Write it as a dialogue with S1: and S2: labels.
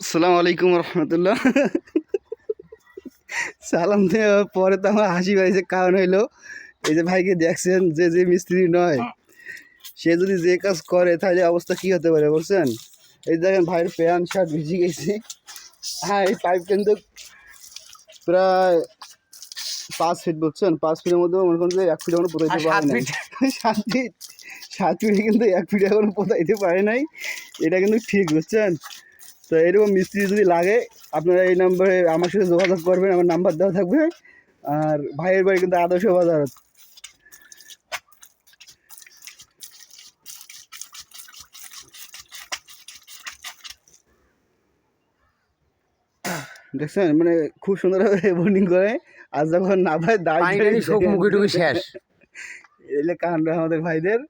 S1: সালাম আলাইকুম রহমতুল্লাহ। সালাম দেওয়ার পরে তো আমার হাসি পাইছে কারণ হইল এই যে ভাইকে দেখছেন যে যে মিস্ত্রি নয় সে যদি যে কাজ করে তাহলে অবস্থা কি হতে পারে বলছেন? এই দেখেন ভাইয়ের প্যান্ট শার্ট ভিজে গেছে। হ্যাঁ এই পাইপ কিন্তু প্রায় পাঁচ ফিট বুঝছেন? পাঁচ ফিটের মধ্যে মনে করেন যে এক ফিট এখনও পোতাইতে পারে নাই। সাত ফিট সাত ফিটে কিন্তু এক ফিট এখনও পোতাইতে পারে নাই। এটা কিন্তু ঠিক বুঝছেন? তো এরকম মিস্ত্রি যদি লাগে আপনারা এই নাম্বারে আমার সাথে যোগাযোগ করবেন আমার নাম্বার দেওয়া থাকবে। আর ভাইয়ের বাড়ি কিন্তু আদর্শ বাজার। দেখছেন মানে খুব সুন্দরভাবে বোর্ডিং করে। আর যখন না ভাই দাঁড়িয়ে
S2: মুখে শেষ।
S1: এলে কাণ্ড আমাদের ভাইদের।